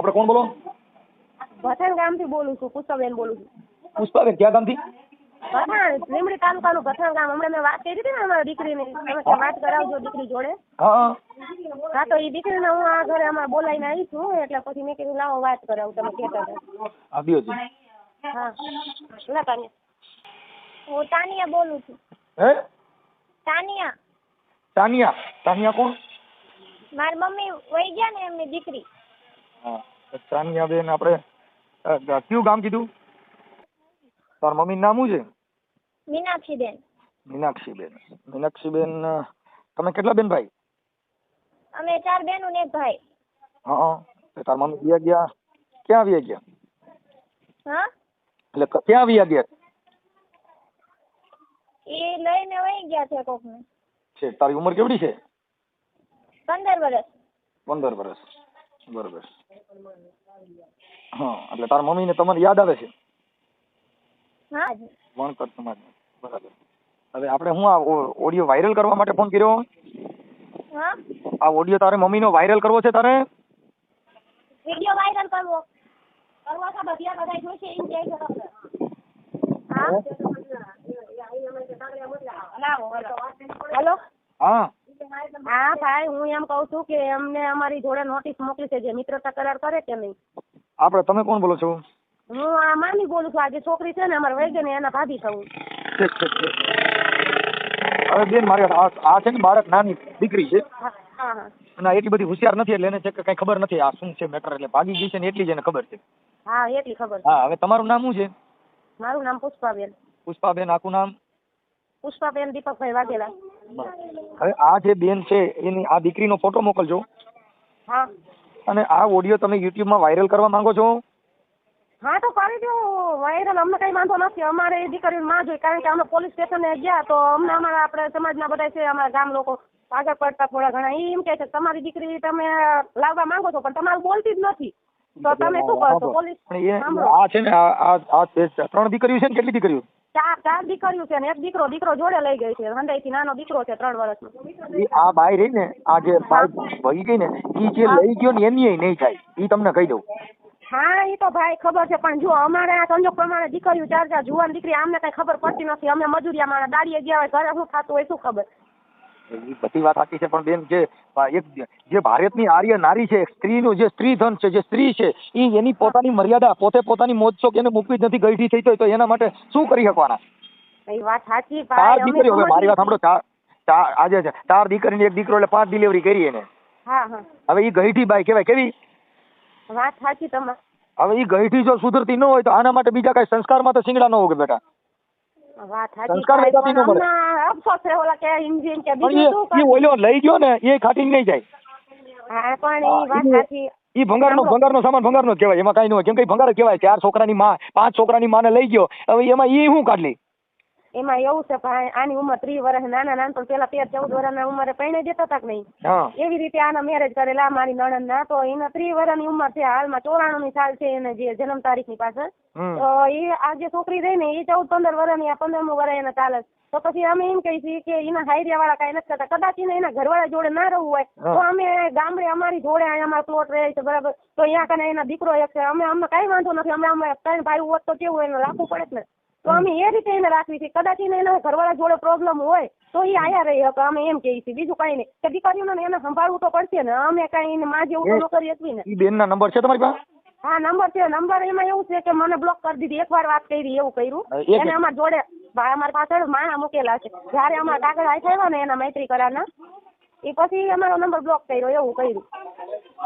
આપણે કોણ બોલો? ભથાણ ગામથી બોલું છું પુષ્પાબેન બોલું છું. પુષ્પાબેન ક્યાં ગામથી? ભથાણ લીમડી તાલુકાનું ભથાણ ગામ. હમણાં મેં વાત કરી હતી ને અમારી દીકરીની. તમે ત્યાં વાત કરાવજો દીકરી જોડે. હા હા. હા તો એ દીકરીને હું આ ઘરે અમારે બોલાવીને આવી છું એટલે પછી મેં કીધું લાવો વાત કરાવું તમે કહેતા હતા. આ દિયોજી હા. લે તાનિયા. હું તાનિયા બોલું છું. હે? તાનિયા. તાનિયા. તાનિયા કોણ? મારી મમ્મી વહી ગયા ને એમની દીકરી. હા. તાનિયા બેન આપણે કયું ગામ કીધું? તાર મમ્મીનું નામ શું છે? મીનાક્ષીબેન. મીનાક્ષીબેન. મીનાક્ષીબેન તમે કેટલા બેન ભાઈ? અમે ચાર બેન ને એક ભાઈ. હા તો તાર મમ્મી ગયા ગયા. ક્યાં આવ્યા ગયા? હા? એટલે ક્યાં આવ્યા ગયા? એ લઈને વહી ગયા છે કોકને. છે તારી ઉંમર કેવડી છે? પંદર વર્ષ પંદર વર્ષ બરોબર. હા એટલે તારા મમ્મીને તમારી યાદ આવે છે? હા. વણકર સમાજ બરાબર. હવે આપણે હું આ ઓડિયો વાયરલ કરવા માટે ફોન કર્યો? હા. આ ઓડિયો તારે મમ્મીનો વાયરલ કરવો છે તારે? વિડિયો વાયરલ કરવો. કરવો છે બધા બધા જોશે એમ કહે હા. હેલો. હા. હા ભાઈ હું એમ કહું છું કે એમને અમારી જોડે નોટિસ મોકલી છે જે મિત્રતા કરાર કરે કે નહીં. આપણે તમે કોણ બોલો છો? હું આ મામી બોલું છું આજે છોકરી છે ને અમારે વહી ગઈ ને એના ભાભી થવું. ઠીક ઠીક ઠીક. હવે બેન મારે આ છે ને બાળક નાની દીકરી છે. અને એટલી બધી હોશિયાર નથી એટલે એને છે કે કઈ ખબર નથી આ શું છે મેટર એટલે ભાગી ગઈ છે ને એટલી જ એને ખબર છે. હા એટલી ખબર હા હવે તમારું નામ શું છે? મારું નામ પુષ્પાબેન. પુષ્પાબેન આખું નામ? પુષ્પાબેન દીપકભાઈ વાઘેલા. હવે આ જે બેન છે એની આ દીકરીનો ફોટો મોકલજો. હા. અને આ ઓડિયો તમે યુટ્યુબમાં વાયરલ કરવા માંગો છો? હા તો કરી દો. વાયરલ અમને કઈ વાંધો નથી. અમારે એ દીકરીને માં જોઈ કારણ કે અમે પોલીસ સ્ટેશને ગયા તો અમને અમારા આપણે સમાજના બધા છે અમારા ગામ લોકો આગળ પડતા થોડા ઘણા. એમ કે છે તમારી દીકરી તમે લાવવા માંગો છો પણ તમારું બોલતી જ નથી. તો તમે શું કરશો પોલીસ. આ છે ને આ આ ત્રણ દીકરીઓ છે ને કેટલી દીકરીઓ? ચાર ચાર દીકરીઓ છે ને એક દીકરો દીકરો જોડે લઈ ગઈ છે. હંડાઈથી નાનો દીકરો છે ત્રણ વર્ષનો. આ બાઈ રહી ને આ જે બાઈ ભગી ગઈ ને ઈ જે લઈ ગયો ને એની નહીં થાય. ઈ તમને કહી દઉં. હા એ તો ભાઈ ખબર છે પણ જો અમારે આ સંજોગ પ્રમાણે દીકરીઓ ચાર ચાર જુવાન દીકરી અમને કઈ ખબર પડતી નથી. અમે મજૂરિયા માણસ દાડીએ ગયા હોય ઘરે શું થતું હોય શું ખબર? બધી વાત સાચી છે પણ બેન જે એક જે ભારતની આર્ય નારી છે સ્ત્રીનું જે સ્ત્રી ધન છે જે સ્ત્રી છે એ એની પોતાની મર્યાદા પોતે પોતાની મોજ શોખ એને મૂકવી જ નથી ગઈઢી થઈ તો એના માટે શું કરી શકવાના? વાત સાચી ચાર દીકરીઓ હવે મારી વાત સાંભળો ચાર ચાર આજે ચાર દીકરી ને એક દીકરો એટલે પાંચ ડિલિવરી કરી એને. હવે એ ગઈઢી બાઈ કહેવાય કેવી? વાત સાચી તમારી. હવે એ ગઈઢી જો સુધરતી ન હોય તો આના માટે બીજા કઈ સંસ્કારમાં તો શિંગડા ન હોય બેટા. વાત સાચી ન પણ અફસોસ છે ઓલા કે ઇન્જિન કે બીજું શું કરે? ઓલ્યો લઈ ગયો ને એ ખાટી નહીં જાય. હા પણ એ વાત સાચી ઈ ભંગારનો ભંગારનો સામાન ભંગારનો કહેવાય. એમાં કઈ ન હોય. કેમ કે ભંગાર જ કહેવાય ચાર છોકરાની માં પાંચ છોકરાની માને લઈ ગયો. હવે એમાં ઈ શું કાઢલી એમાં એવું છે ભાઈ આની ઉંમર ત્રીસ વર્ષ નાના નાનપણ પેલા તેર ચૌદ વર્ષના ઉંમરે પરણાઈ દેતા હતા કે નહીં? એવી રીતે આના મેરેજ કરેલા મારી નણંદ ના. તો એના ત્રીસ વર્ષની ઉંમર છે હાલમાં ચોરાણું ની સાલ છે એને જે જન્મ તારીખની પાછળ તો એ આ જે છોકરી રહી ને એ ચૌદ પંદર વર્ષની આ પંદરમું વર્ષ એને ચાલે તો પછી અમે એમ કહી છીએ કે એના હાઈરિયા વાળા કઈ નથી કરતા. કદાચ એને એના ઘરવાળા જોડે ના રહેવું હોય તો અમે ગામડે અમારી જોડે અહીંયા અમારો પ્લોટ રહે છે બરાબર? તો અહીંયા કને એના દીકરો એક છે. અમે અમને કઈ વાંધો નથી. અમે અમે ત્રણ ભાઈ હોત તો કેવું એને રાખવું પડે જ ને? તો અમે એ રીતે એને રાખવી છે. કદાચ એને એના ઘરવાળા જોડે પ્રોબ્લેમ હોય તો એ આયા રહી. શકે અમે એમ કહીએ છીએ બીજું કઈ નહીં. કે દીકરીઓને એને સંભાળવું તો પડશે ને. અમે કઈ એને માં જેવું તો ન કરી ને. બેન ના નંબર છે તમારી પાસે? હા નંબર છે. નંબર એમાં એવું છે કે મને બ્લોક કરી દીધી. એકવાર વાત કરી એવું કર્યું. એને અમારા જોડે ભાઈ અમારી પાછળ માણા મૂકેલા છે. જયારે અમારા કાગળ આપ્યા ને એના મૈત્રી કરારના એ પછી અમારો નંબર બ્લોક કર્યો એવું કર્યું.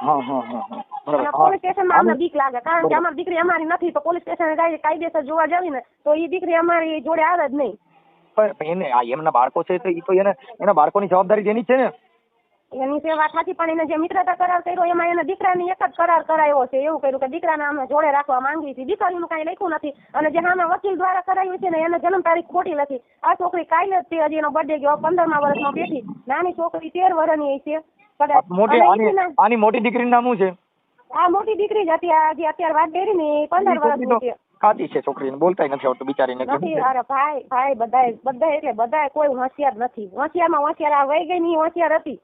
હા હા હા. પોલીસ સ્ટેશનમાં અમને બીક લાગે. કારણ કે અમારી દીકરી અમારી નથી તો પોલીસ સ્ટેશન કાયદેસર જોવા જાવી ને તો એ દીકરી અમારી જોડે આવે જ નહીં. પણ એને આ એમના બાળકો છે તો એ તો એને એના બાળકોની જવાબદારી જેની છે ને? એની સેવા સાચી પણ એને જે મિત્રતા કરાર કર્યો એમાં એના દીકરાની એક જ કરાર કરાયો છે. એવું કર્યું કે દીકરાને અમે જોડે રાખવા માંગી છીએ દીકરીનું કાંઈ લખ્યું નથી. અને જે સામે વકીલ દ્વારા કરાયું છે ને એને જન્મ તારીખ ખોટી લખી આ છોકરી કાલે જ તે હજી એનો બર્થડે ગયો પંદરમા વર્ષમાં બેઠી નાની છોકરી તેર વર્ષની છે. કદાચ મોટી આની દીકરીનું નામ શું છે? આ મોટી દીકરી જ હતી આ જે અત્યારે વાત કરી ને પંદર વર્ષની છે. ખાતી છે છોકરીને બોલતાય નથી આવડતું બિચારીને નથી અરે ભાઈ ભાઈ બધાય બધાય એટલે બધાય કોઈ હોશિયાર નથી. હોશિયારમાં હોશિયાર આ વહી ગઈ ની હોશિયાર હતી.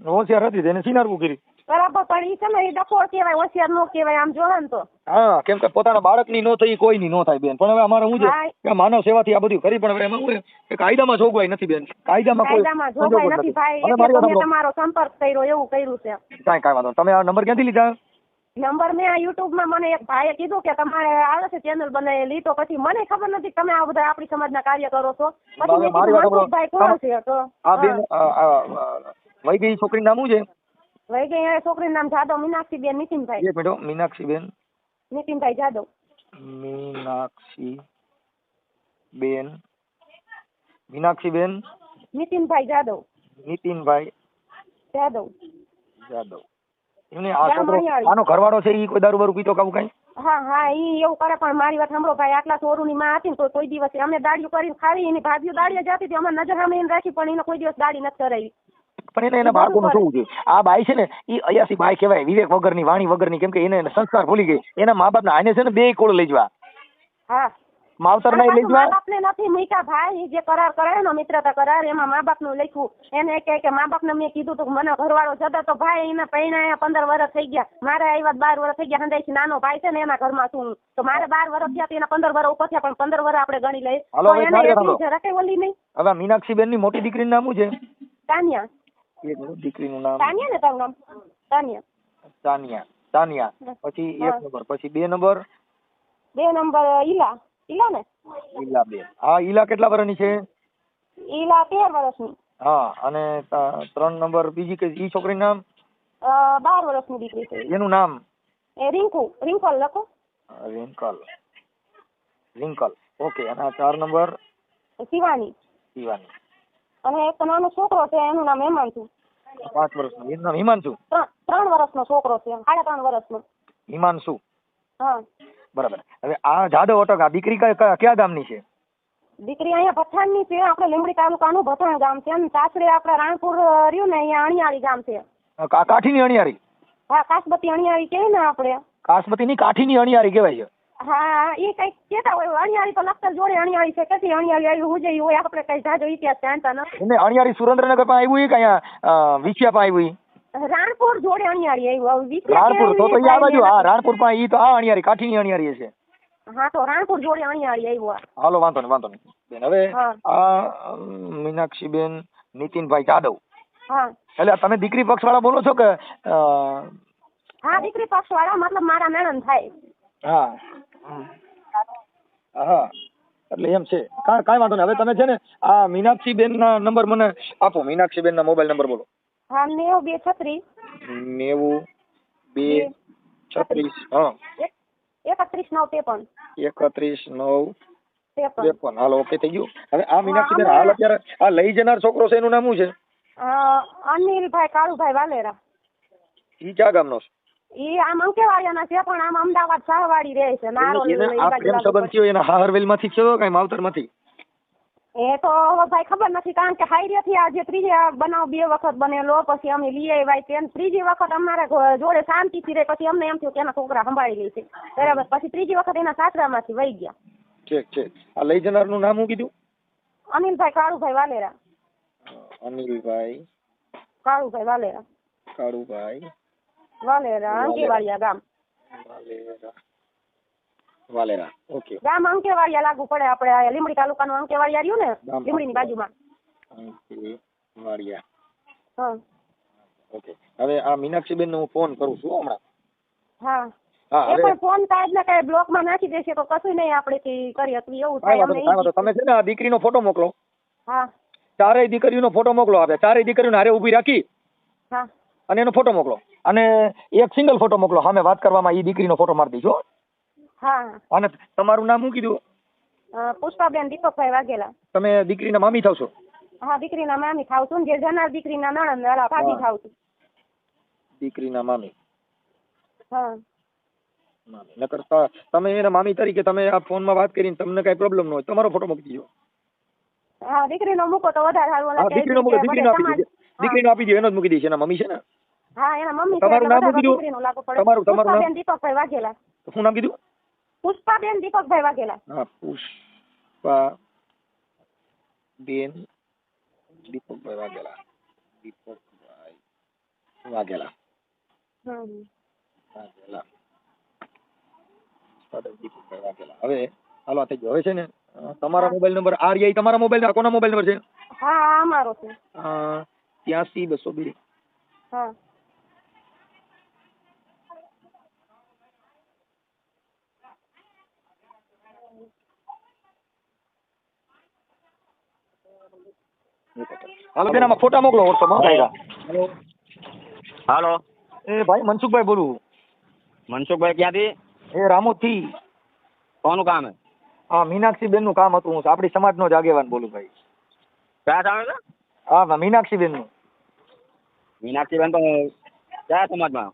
હોશિયાર હતી તેને સિનારવું કરી બરાબર પણ ઈ સમય ને કહેવાય હોશિયાર નો કહેવાય આમ જોવા ને તો. હા કેમ કે પોતાના બાળકની નો થઈ કોઈની નો થાય બેન. પણ હવે અમારે હું છે કે માનવ સેવાથી આ બધું કરી પણ હવે એમાં હું કે કાયદામાં જોગવાઈ નથી બેન. કાયદામાં કોઈ કાયદામાં જોગવાઈ નથી ભાઈ. એટલે મારી તો વાત મેં સાંભળો. તમારો સંપર્ક કર્યો એવું કર્યું છે. કાઈ કાઈ વાંધો તમે આ નંબર ક્યાંથી લીધા? નંબર મેં આ યુટ્યુબમાં મને એક ભાઈએ કીધું કે તમારે આવે છે ચેનલ બનાવેલી તો પછી મને ખબર નથી કે તમે આ બધા આપણી સમાજના કાર્ય કરો છો. પછી હવે મેં મારી કીધું વાત સાંભળો. મનસુખભાઈ કોણ છે? તો આ બેન આ- આ- આ વહી ગઈ છોકરીનું નામ શું છે? વહી ગઈ એ છોકરીનું નામ જાદવ મીનાક્ષી બેન નીતિનભાઈ. એક મિનિટ મીનાક્ષી બેન નીતિનભાઈ જાદવ. મીનાક્ષી બેન મીનાક્ષી બેન નીતિનભાઈ જાદવ. નીતિનભાઈ જાદવ. જાદવ. એમને આ છોકરો આનો ઘરવાળો છે ઈ કોઈ દારૂ બારૂ પીતો કાવું કઈ? હા હા ઈ એવું કરે પણ મારી વાત સાંભળો ભાઈ આટલા ચોરુની માં હતી ને તો કોઈ દિવસ અમે દાડીઓ કરીને ખાવી એની ભાભીઓ દાડિયા જતી હતી અમે નજર સામે રાખી પણ એને કોઈ દિવસ દાડી નથી કરાવી. પણ એને એના બાળકો બાળકોનું શું છે આ બાઈ છે ને એ અયાસી બાઈ કહેવાય વિવેક વગરની વાણી વગરની કેમ કે એને સંસ્કાર ભૂલી ગઈ. એના મા બાપના આને છે ને બે કોળ લઈ જવા. હા. માવતર અને લઈ જવા બાપને નથી મૂક્યા ભાઈ. જે કરાર કરાયો ને મિત્રતા કરાર એમાં મા બાપનું લખ્યું. એને કહે કે મા બાપને મેં કીધું તું મને ઘરવાળો જતો તો ભાઈ એના પૈણાયા પંદર વર્ષ થઈ ગયા. મારે આવ્યા બાર વર્ષ થઈ ગયા. હંદાઈ નાનો ભાઈ છે ને એના ઘરમાં છું તો મારે બાર વર્ષ થયા એના પંદર વર્ષ ઉપર થયા પણ પંદર વર્ષ આપણે ગણી લઈએ. તો એને એટલી જરા કઈ ઓલી નહીં? હવે મીનાક્ષી બેનની મોટી દીકરી નામ શું છે? તાનિયા. એક મિનિટ, દીકરીનું નામ. તાનિયા ને તારું નામ? તાનિયા. તાનિયા. તાનિયા. પછી એક નંબર. પછી બે નંબર? બે નંબર ઈલા. ઈલા ને? ઈલા બેન હા ઈલા કેટલા વર્ષની છે? ઈલા તેર વર્ષની હા અને ત્રણ નંબર બીજી કે ઈ છોકરી નામ? અ, બાર વર્ષની દીકરી છે. એનું નામ? એ રિંકુ રિંકલ લખો. રિંકલ. રિંકલ. ઓકે અને આ ચાર નંબર? શિવાની. શિવાની. અને એક નાનો છોકરો છે એનું નામ હેમાંશુ પાંચ વર્ષ એનું નામ હિમાંશુ? ત્રણ ત્રણ વર્ષનો છોકરો છે સાડા ત્રણ વર્ષનો હિમાંશુ. હા. બરાબર. હવે આ જાદવ ઓટો આ દીકરી કયા ગામની છે? દીકરી અહીંયા પઠાણની છે આપણે લીમડી તાલુકાનું ભથાણ ગામ છે. અને સાસરે આપણે રાણપુર રહ્યું ને અહીંયા અણિયાળી ગામ છે. કાઠીની અણિયારી હા કાસબતી અણિયાળી કહે ને આપણે. કાસમતીની કાઠીની અણિયારી કહેવાય છે. હા એ કંઈક કેતા હોય અણિયાળી તો લખતર જોડે અણિયાળી છે. કેટલી અણિયાળી આવી હું જઈ હોય આપણે કઈ જાજો ઇતિહાસ જાણતા નથી. એને અણિયારી સુરેન્દ્રનગર પણ આવ્યું કે અહીંયા વિછિયા પણ આવ્યું? રાણપુર જોડે અણિયાળી આવ્યું. હવે રાણપુર તો તો આ બાજુ હા રાણપુર પણ ઈ તો આ અણિયારી કાઠીની અણિયારી છે હા તો રાણપુર જોડે અણિયાળી આવ્યું હાલો વાંધો નહીં વાંધો નહીં. બેન હવે આ મીનાક્ષી બેન નીતિનભાઈ જાદવ. હા. એટલે તમે દીકરી પક્ષ વાળા બોલો છો કે હા દીકરી પક્ષ વાળા મતલબ મારા નણંદ થાય. હા. હા. એટલે એમ છે. કા કાંઈ વાંધો નહીં. હવે તમે છે ને આ મીનાક્ષી બેન ના નંબર મને આપો. મીનાક્ષીબેન ના મોબાઈલ નંબર બોલો. હા નેવું બે છત્રીસ. નેવું બે છત્રીસ હા. એકત્રીસ નવ ત્રેપન. એકત્રીસ નવ ત્રેપન. હાલ ઓકે થઈ ગયું. હવે આ મીનાક્ષી બેન હાલ અત્યારે આ લઈ જનાર છોકરો છે એનું નામ શું છે? અનિલભાઈ કાળુભાઈ વાલેરા. ઈ ક્યાં ગામનો છે? ઈ આમ અંકેવાડિયાના છે પણ આમ અમદાવાદ શાહવાડી રહે છે મારો આ પ્રેમ સંબંધ થયો એના હાહરવેલમાંથી થયો કઈ માવતરમાંથી. એ તો હવે ભાઈ ખબર નથી કારણ કે હાઈરેથી આજે ત્રીજી બનાવ બે વખત બનેલો પછી અમે લઈ આવ્યા તેમ ત્રીજી વખત અમારા જોડે જોડે શાંતિથી રહે પછી અમને એમ થયું કે એના છોકરા સંભાળી લે છે બરાબર પછી ત્રીજી વખત એના સાસરામાંથી વહી ગયા. ઠીક ઠીક. આ લઈ જનારનું નામ શું કીધું? અનિલભાઈ કાળુભાઈ વાલેરા. અનિલભાઈ. કાળુભાઈ વાલેરા. કાળુભાઈ. વાલેરા અંકેવાડિયા ગામ. વાલેરા. વાલેરા. ઓકે ગામ અંકેવાડિયા લાગુ પડે. આપણે આ તાલુકા તાલુકાનું અંકેવાડિયા રહ્યું ને? લીમડી લીંબડીની બાજુમાં. અંકેવાડિયા. હા. ઓકે હવે આ મીનાક્ષીબેન નો હું ફોન કરું છું હમણાં. હા. હા પણ ફોન કાર્ડ ને કઈ બ્લોકમાં નાખી દેશે તો કશું નહીં આપણેથી કરી શકીએ. એવું થાય. તમે છે ને આ દીકરીનો ફોટો મોકલો. હા. ચારેય દીકરીઓનો ફોટો મોકલો આપણે. ચારેય દીકરીઓને હારે ઊભી રાખી. હા. અને એનો ફોટો મોકલો. અને એક સિંગલ ફોટો મોકલો. સામે વાત કરવામાં એ દીકરીનો ફોટો મારી દીજો હા. અને તમારું નામ શું કીધું? પુષ્પાબેન દીપકભાઈ વાઘેલા. તમે દીકરીના મામી થશો હા દીકરીના મામી થાવ છું ને જે જનાર દીકરીના નણંદ વાળા ભાભી થાવ છું. દીકરીના મામી. હા. નકર તમે એના મામી તરીકે તમે આ ફોનમાં વાત કરીને તમને કઈ પ્રોબ્લેમ ન હોય. તમારો ફોટો મૂકી દીજો હા દીકરીનો મૂકો તો વધારે સારું હા દીકરીનો મૂકો દીકરીનો આપી દીજો દીકરીનો આપી દીજો એનો જ મૂકી દઈશ. એના મમ્મી છે ને? હા એના મમ્મી તમારું નામ કીધું? તમારું- તમારું નામ? દીપકભાઈ વાઘેલા. શું નામ કીધું? પુષ્પાબેન દીપકભાઈ વાઘેલા. હા પુષ્પા બેન દીપકભાઈ વાઘેલા. દીપકભાઈ વાઘેલા. વાઘેલા. દીપકભાઈ વાઘેલા. હવે હાલો આ થઈ ગયો. હવે છે ને તમારા મોબાઈલ નંબર આ રહ્યા ઈ તમારા મોબાઈલ કોનો મોબાઈલ નંબર છે? હા અમારો છે. ત્યાંસી બસો બે. હા. હાલો બેન આમાં ફોટા મોકલો વોટ્સઅપમાં હાલો. એ ભાઈ મનસુખભાઈ બોલું. મનસુખભાઈ ક્યાંથી? એ રામોથી. કોનું કામ હે હા મીનાક્ષી બેનનું કામ હતું હું આપણી સમાજનો જ આગેવાન બોલું ભાઈ. ક્યાં સામે છે? હા મીનાક્ષી બેનનું મીનાક્ષીબેન તો કયા સમાજમાં?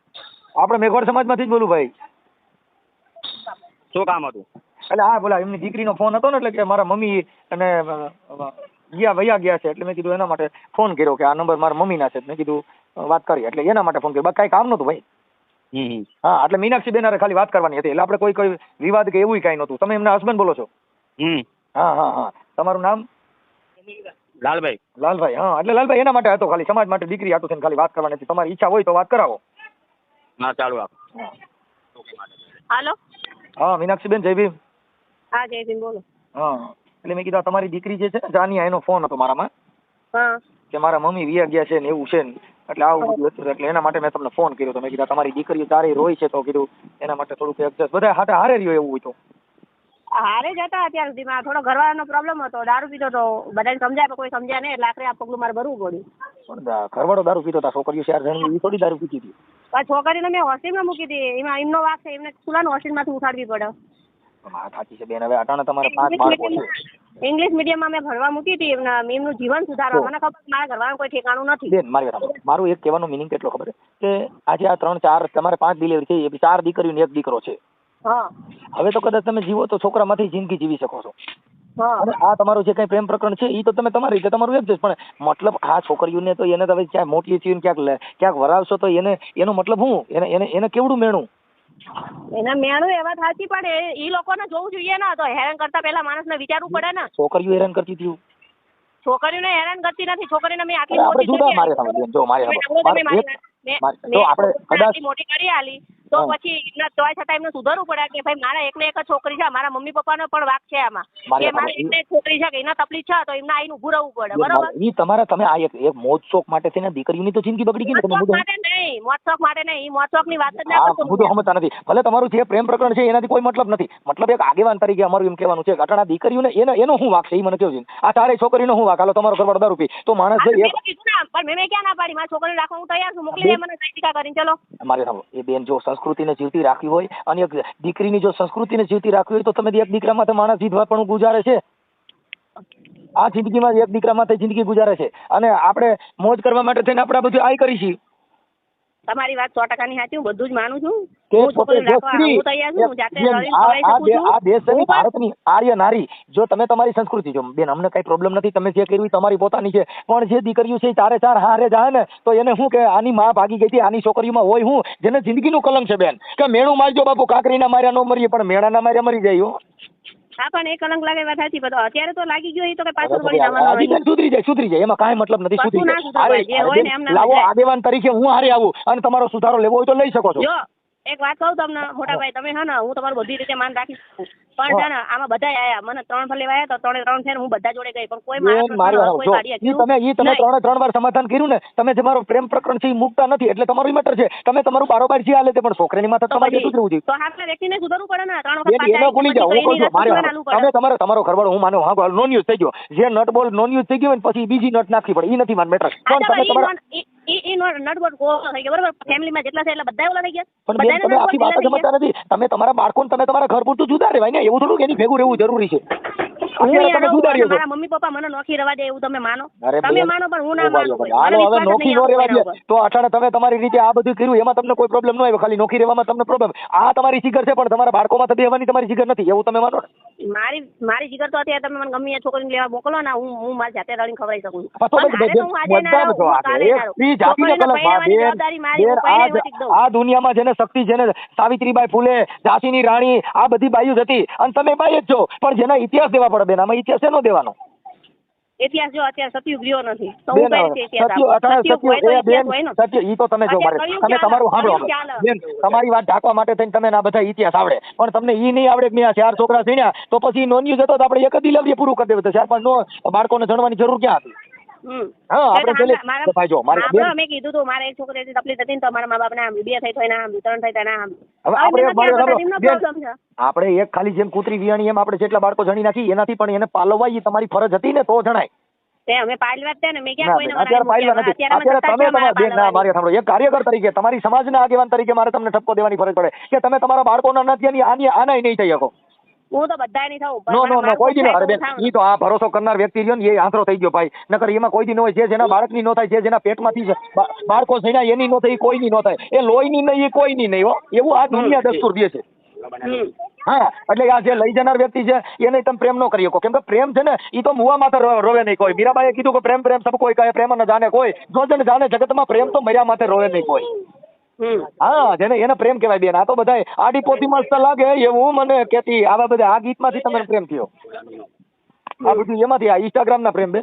આપણે મેઘવાડ સમાજમાંથી જ બોલું ભાઈ. શું કામ હતું? એટલે હા બોલા એમની દીકરીનો ફોન હતો ને એટલે કે મારા મમ્મી અને ગયા વયા ગયા છે એટલે મેં કીધું એના માટે ફોન કર્યો કે આ નંબર મારા મમ્મીના છે. મેં કીધું વાત કરી. એટલે એના માટે ફોન કર્યો. બાકી કાંઈ કામ નહોતું ભાઈ. હા એટલે મીનાક્ષી બેન ખાલી વાત કરવાની હતી. એટલે આપણે કોઈ કોઈ વિવાદ કે એવું કાંઈ નહોતું. તમે એમના હસબન્ડ બોલો છો? હા હા હા. તમારું નામ? લાલભાઈ. લાલભાઈ હા. એટલે લાલભાઈ એના માટે હતો ખાલી. સમાજ માટે દીકરી હતું થઈને ખાલી વાત કરવાની હતી. તમારી ઈચ્છા હોય તો વાત કરાવો. હા ચાલુ આપ હાલો. હા મીનાક્ષી બેન જય ભીમ. હા જયસિંહ બોલો. હા. એટલે મેં કીધું આ તમારી દીકરી જે છે ને જાનિયા એનો ફોન હતો મારામાં કે મારા મમ્મી વિયા ગયા છે ને એવું છે ને. એટલે આવું બધું હતું. એટલે એના માટે મેં તમને ફોન કર્યો તો મેં કીધું તમારી દીકરીઓ ચારેય રોય છે. તો કીધું એના માટે થોડુંક એડજસ્ટ બધા હાથે હારે રહ્યો એવું હોય તો. હારે જ હતા અત્યાર સુધીમાં થોડો ઘરવાળાનો પ્રોબ્લેમ હતો. દારૂ પીતો તો બધાને સમજાય પણ કોઈ સમજ્યા નહીં. એટલે આખરે આ પગલું મારે ભરવું પડ્યું. પણ ઘરવાળો દારૂ પીતો હતા છોકરીઓ ચાર જણ એ થોડી દારૂ પીતી હતી. છોકરીને મેં હોસ્ટેલમાં મૂકી હતી. એમાં એમનો વાક છે એમને ખુલ્લાનું હોસ્ટેલમાંથી ઉઠાડવી પડે. વાત સાચી છે બેન હવે અટાણે તમારે પાંચ બાળકો છે. ઇંગ્લિશ મીડિયમમાં મેં ભણવા મૂકી હતી એમના જીવન સુધારવા. મને ખબર મારા ઘરવાળાનું કોઈ ઠેકાણું નથી. બેન મારી મારું એક કહેવાનો મિનિંગ કેટલો ખબર કે આજે આ ત્રણ ચાર તમારે પાંચ ડિલિવરી છે એ ચાર દીકરીઓ ને એક દીકરો છે. હા. હવે તો કદાચ તમે જીવો તો છોકરામાંથી જિંદગી જીવી શકો છો. હા. અને આ તમારું જે કઈ પ્રેમ પ્રકરણ છે એ તો તમે તમારી રીતે તમારું એક જ પણ મતલબ આ છોકરીઓને તો એને તમે ક્યાંક મોટી થઈને ક્યાંક ક્યાંક વરાવશો તો એને એનો મતલબ હું એને એને એને કેવડું મેણું? એના મેણું એવા સાચી પડે એ લોકોને જોવું જોઈએ ને તો હેરાન કરતા પહેલા માણસને વિચારવું પડે ને. છોકરીઓ હેરાન કરતી હતી છોકરીઓને હેરાન કરતી નથી છોકરીને મેં આટલી મોટી મારે જો મારે મારે મારી વાત. જો આપણે કદાચ- આટલી મોટી કરી આલી. તો પછી તોય છતાં એમને સુધારવું પડે કે ભાઈ મારા એકને એક જ છોકરી છે મારા મમ્મી પપ્પાનો પણ વાક છે આમાં. કે મારી એકને એક છોકરી છે કે એના તકલીફ છે તો એમને આઈને ઊભું રહેવું પડે બરોબર? એ તમારા તમે આ એક એક મોજ શોખ માટે થઈને દીકરીઓની તો જિંદગી બગડી ગઈ ને તમે મોજશોખ માટે નહીં મોજશોખ માટે નહીં ઈ મોજશોખની વાત જ ના હા કરતો મુદ્દો સમજતા નથી. ભલે તમારું જે પ્રેમ પ્રકરણ છે એનાથી કોઈ મતલબ નથી. મતલબ એક આગેવાન તરીકે અમારું એમ કહેવાનું છે કે અટાણા દીકરીઓને એનો એનો શું વાક છે એ મને કહ્યું છે આ તારે છોકરીનો શું વાક? હાલો તમારો ઘર દારૂ પી. તો માણસ છે એક પણ મેં ક્યાં ના પાડી? મારા છોકરીને રાખવા હું તૈયાર છું મોકલી દે મને સૈતિકા કરીને ચલો. મારે એ બેન જો સંસ્કૃતિને જીવતી રાખવી હોય અને એક દીકરીની જો સંસ્કૃતિને જીવતી રાખવી હોય તો તમે એક દીકરામાં માણસ જીતવા પણ ગુજારે છે? આ જિંદગીમાં એક દીકરા માટે જિંદગી ગુજારે છે. અને આપણે મોજ કરવા માટે થઈને આપણે બધું આય કરી છીએ તમારી વાત સો ટકાની સાચી હું બધું જ માનું છું. હું છોકરીને રાખવા હું તૈયાર છું હું જાતે રહીને ખવાઈ શકું છું. આ દેશ છે. ને હું પણ- ભારતની આર્ય નારી જો તમે તમારી સંસ્કૃતિ જો બેન અમને કઈ પ્રોબ્લેમ નથી તમે જે કર્યું તમારી પોતાની છે. પણ જે દીકરીઓ છે એ ચારે ચાર હારે જાય ને તો એને શું કે આની માં ભાગી ગઈ હતી આની છોકરીઓમાં હોય હું જેને જિંદગીનું કલંક છે બેન. કે મેણું મારજો બાપુ કાકરીના માર્યા ન મરીએ પણ મેળાના માર્યા મરી જાય હો. પણ એક કલંક લાગે વાત સાચી પણ અત્યારે તો લાગી ગયો એ તો કે હવે વળી જવાનો સુધરી જાય સુધરી જાય એમાં કાંઈ મતલબ નથી સુધરી જાય અરે, જે હોય ને એમના લાવો. આગેવાન તરીકે હું હારે આવું અને તમારો સુધારો લેવો હોય તો લઈ શકો છો એક વાત કહું તમને મોટા ભાઈ તમે હા ને હું તમારું બધી રીતે માન રાખીશ પણ છે ને આમાં બધા આયા. મને ત્રણ ફર લેવા આવ્યા તો ત્રણે ત્રણ છે ને હું બધા જોડે ગઈ. પણ કોઈ મારી તમે ઈ તમે ત્રણે ત્રણ વાર સમાધાન કર્યું ને તમે જે મારો પ્રેમ પ્રકરણ છે ઈ મુકતા નથી એટલે તમારું મેટર છે. તમે તમારું બારોબાર જે હાલે તે પણ છોકરાની માથે તમારે તમારે જ રહેવું જોઈએ. તો આપણે વ્યક્તિને સુધારવું પડે ને? ત્રણ વખત એનો ભૂલી જાવ હું કહું છું મારે તમે તમારો તમારો ઘરવાળો હું માનો હા નો ન્યૂઝ થઈ ગયો. જે નટ બોલ નો ન્યૂઝ થઈ ગયો ને પછી બીજી નટ નાખવી પડે. ઈ નથી માન મેટર પણ તમે તમારા ફેમિલીમાં જેટલા છે એટલે બધા ઓલા થઈ ગયા. તમે તમારા બાળકોને તમે તમારા ઘર પૂરતું જુદા રહેવાય. ને એવું થોડું કે એની ભેગું રહેવું જરૂરી છે મારા મમ્મી પપ્પા મને નોખી રવા દે એવું તમે માનો. તમે માનો પણ હું ના માનું ભાઈ, હવે નોખી નો રહેવા દે. તો અટાણે તમે તમારી રીતે આ બધું કર્યું એમાં તમને કોઈ પ્રોબ્લેમ ન આવ્યો ખાલી નોખી રહેવામાં તમને પ્રોબ્લેમ આ તમારી જીગર છે પણ તમારા બાળકોમાં તો બેહવાની તમારી જીગર નથી એવું તમે માનો મારી મારી જીગર તો અત્યારે તમે મને ગમે છોકરીને લેવા મોકલો ને હું હું મારી જાતે રડીને ખવડાવી શકું આ દુનિયામાં જેને શક્તિ જેને સાવિત્રીબાઈ ફૂલે ઝાંસીની રાણી આ બધી બાયુ જ હતી. અને તમે બાઈ જ છો પણ જેના ઇતિહાસ દેવા પડે બેન આમાં ઇતિહાસ એનો દેવાનો? ઇતિહાસ જો અત્યારે સતયુગ રહ્યો નથી. તો હું કઈ રીતે ઇતિહાસ સત્ય આપું? અત્યારે સતયુગ હોય તો સત્ય એ બેન ઇતિહાસ હોય ને. સત્ય ઈ તો તમે જો મારે. તમે તમારું સાંભળો. બેન તમારી વાત ઢાંકવા માટે થઈને તમે ના બધા ઇતિહાસ આવડે. પણ તમને ઈ નહીં આવડે કે મેં આ ચાર છોકરા થઈને તો પછી નોન ન્યૂઝ હતો તો આપણે એક જ દિલાવરીએ પૂરું કરી દેવું. તો ચાર પાંચ નો બાળકોને જણવાની જરૂર ક્યાં હતી. હા આપણે પેલે ભાઈ જો મારે આપણે બેન કીધું તું મારે એક છોકરીથી તકલીફ હતી ને તો મા બાપને આમ બે થઈ તો એને આમ ત્રણ થઈ તો આમ. હવે હવે આપણે મને મારે ક્યાં સાંભળો, એમનો બેન, problem છે આપણે એક ખાલી જેમ કૂતરી વિયાણી એમ આપણે જેટલા બાળકો જણી નાખી એનાથી પણ એને પાલવવા એ તમારી ફરજ હતી ને તો જણાય. કાર્યકર તરીકે તમારી સમાજના આગેવાન તરીકે મારે તમને ઠપકો દેવાની ફરજ પડે કે તમે તમારા બાળકોના નથી આની આની આનાય નહીં થઈ શકો. હું તો બધા નહીં થવું નો નો નો કોઈ દી નો અરે બેન ઈ તો આ ભરોસો કરનાર વ્યક્તિ રહ્યો ને એ આંતરો થઈ ગયો ભાઈ. નકર એમાં કોઈ દી નો હોય જે જેના બાળકની નો થાય જે જેના પેટમાંથી બાળકો થઈને એની નો થાય કોઈની નો થાય. એ લોહીની નહીં એ કોઈની નહીં હો. એવું આ દુનિયા દસ્તુર દે છે. હા એટલે આ જે લઈ જનાર વ્યક્તિ છે એને તમે પ્રેમ ન કરી શકો. કેમ કે પ્રેમ છે ને એ તો મુવા માથે રોવે નહીં કોઈ. મીરાબાઈએ કીધું કે પ્રેમ પ્રેમ સબ કોઈ કહે પ્રેમ ન જાણે કોઈ. જો જણ જાણે જગતમાં પ્રેમ તો મર્યા માથે રોવે નહીં કોઈ. હા જેને એને પ્રેમ કહેવાય બેન. આ તો બધા આડી પોતી મસ્ત લાગે એવું મને કેતી. આવા બધા આ ગીતમાંથી તમને પ્રેમ થયો? આ બધું એમાંથી આ ઇન્સ્ટાગ્રામ ના પ્રેમ બે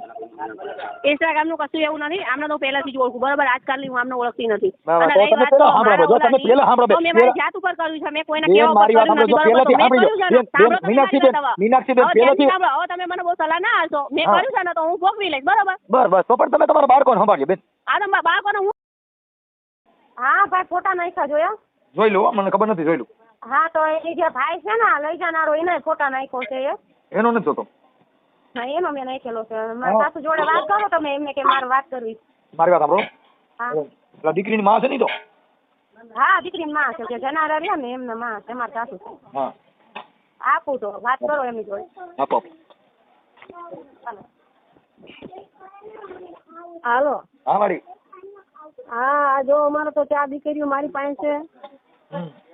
ઇન્સ્ટાગ્રામનું કશું એવું નથી. આમને તો હું પહેલાથી જ ઓળખું. બરાબર આજકાલની હું આમને ઓળખતી નથી. તમે પહેલા સાંભળો, જો તમે પહેલા સાંભળો, મેં મારી જાત ઉપર કર્યું છે. મેં કોઈને કેવા મારી વાત સાંભળો, પહેલાથી સાંભળો. મીનાક્ષી બેન. મીનાક્ષી બેન, પહેલાથી- હવે તમે મને બહુ સલાહ ના આપશો. મેં હા. કર્યું છે ને તો હું ભોગવી લઈશ. બરાબર? બસ બસ. તો પણ તમે તમારા બાળકોને સાંભળજો બેન. આ તો મારા બાળકોને હું ભાઈ ફોટા નાખ્યા જોયા? જોઈ લો મને ખબર નથી જોઈ લો. હા તો એ જે ભાઈ છે ને લઈ જનારો એને ફોટા નાખ્યો છે એ. એનો નથી જોતો. હા એનો મેં નાખેલો છે. મારા. સાસુ જોડે વાત કરો તમે એમને કે મારે વાત કરવી મારી વાત સાંભળો. હા. દીકરીની માં છે નહીં તો? હા દીકરીની માં છે કે જનારા રહ્યા ને એમને માં છે મારા સાસુ. હા. આપું તો વાત કરો એમની જોડે. આપો હાલો. હા મારી હા જો અમારે તો ચાર દીકરીઓ મારી પાસે છે.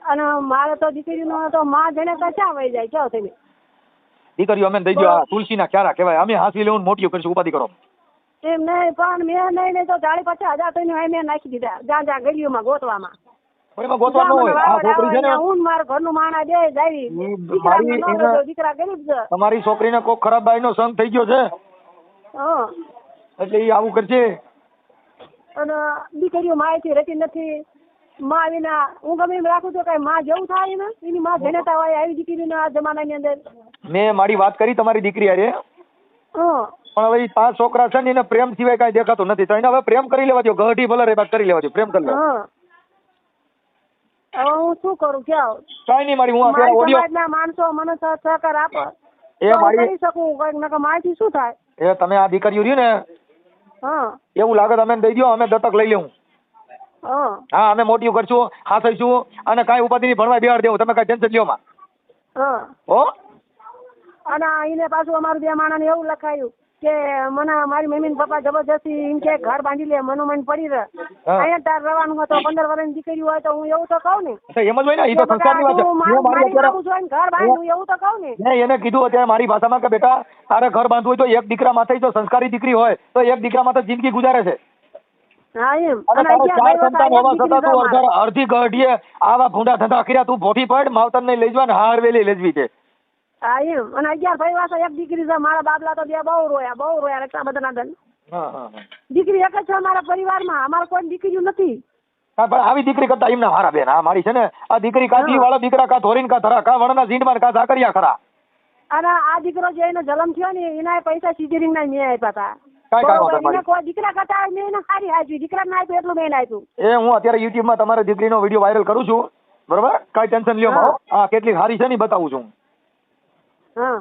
અને મારે તો દીકરીનો તો માં જેને કચા વહી જાય? ચાલો તમે દીકરીઓ અમે દઈ આ તુલસીના ક્યારા કહેવાય. અમે હાંસી લેવું મોટી કરશું ઉપાધિ કરો. એમ નહીં પણ મેં નહીં નહીં તો ચાળી પચાસ હજાર તો મેં નાખી દીધા. જ્યાં જ્યાં ગલીઓમાં ગોતવામાં. ન ને ને ન છે. તમારી છોકરીને કોક ખરાબ બાઈનો સંગ થઈ ગયો છે? હા. એટલે એ આવું કરશે? અને દીકરીઓ માહિતી રહેતી નથી. માં વિના હું ગમે એમ રાખું તો કઈ માં જેવું થાય ને એની માં જનતા હોય આવી દીકરીને આ જમાનાની અંદર. મેં મારી વાત કરી તમારી દીકરી અરે પણ હવે પાંચ છોકરા છે ને એને પ્રેમ સિવાય કઈ દેખાતું નથી. તો એને હવે પ્રેમ કરી લેવા દો ગઢી ભલે રે બાદ કરી લેવા દો પ્રેમ કરી લેવા હવે હું શું કરું? ક્યાં? કઈ નહીં મારી હું અત્યારે ઓડિયો સમાજના માણસો મને સહ- સહકાર આપો. એ મારી કરી શકું? કંઈક નકર મારાથી શું થાય? એ તમે આ દીકરીઓ રહ્યું ને એવું લાગે તો અમે દઈ દો અમે દત્તક લઈ લેવું. હં. હા અમે મોટી કરશું હાથઈશું અને કાંઈ ઉપાધિ નહીં ભણવા બેહાડ દેવું. તમે કાંઈ ટેન્શન લ્યો માં. હો. અને એને પાછું અમારું બે માણસને એવું લખાયું. કે મને મારી મમ્મી ને પપ્પા જબરજસ્તી એમ કે ઘર બાંધી લે મનોમન પડી રહે. અહીંયા તાર રહેવાનું હોય તો પંદર વર્ષની દીકરી હોય તો હું એવું તો કહું ને. એમ જ હોય ને એ તો સંસ્કારની વાત છે. તું હું મારી મારી મારી અત્યારે મારું જોઈને ઘર બાંધ એવું તો કહું ને. એને કીધું અત્યારે મારી ભાષામાં કે બેટા તારે ઘર બાંધવું હોય તો એક દીકરા માથે જો સંસ્કારી દીકરી હોય તો એક દીકરા માથે જિંદગી ગુજારે છે. અડધા ગઢીએ આવા ભૂંડા ધંધા કર્યા તું ભોઠી પડ માવતર ને લઈ જવા ને હાર વેલી લેજવી છે. હા એમ. અને અગિયાર ભાઈ પાસે એક દીકરી છે મારા બાબલા તો બે બહુ રોયા બહુ રોયા એટલા બધા ના હા હા હા. દીકરી એક જ છે અમારા પરિવારમાં અમારે કોઈ દીકરીઓ નથી. હા, પણ આવી દીકરી કરતા એમના હારા બેન આ મારી છે ને આ દીકરી કા વાળા દીકરા કા ધોરીન કા ધરા કા વણના ઝીંડમાં કા ઝાકરિયા ખરા. અને આ દીકરો જે એનો જન્મ થયો ને એના પૈસા સીધી ના મેં આપ્યા હતા. દીકરા કરતા મેં એને સારી આપ્યું દીકરા ના આપ્યું એટલું મેં આપ્યું. એ હું અત્યારે યુટ્યુબમાં તમારી દીકરીનો વીડિયો વાયરલ કરું છું. બરોબર? કઈ ટેન્શન લ્યો હા. કેટલી હારી છે ને બતાવું છું હા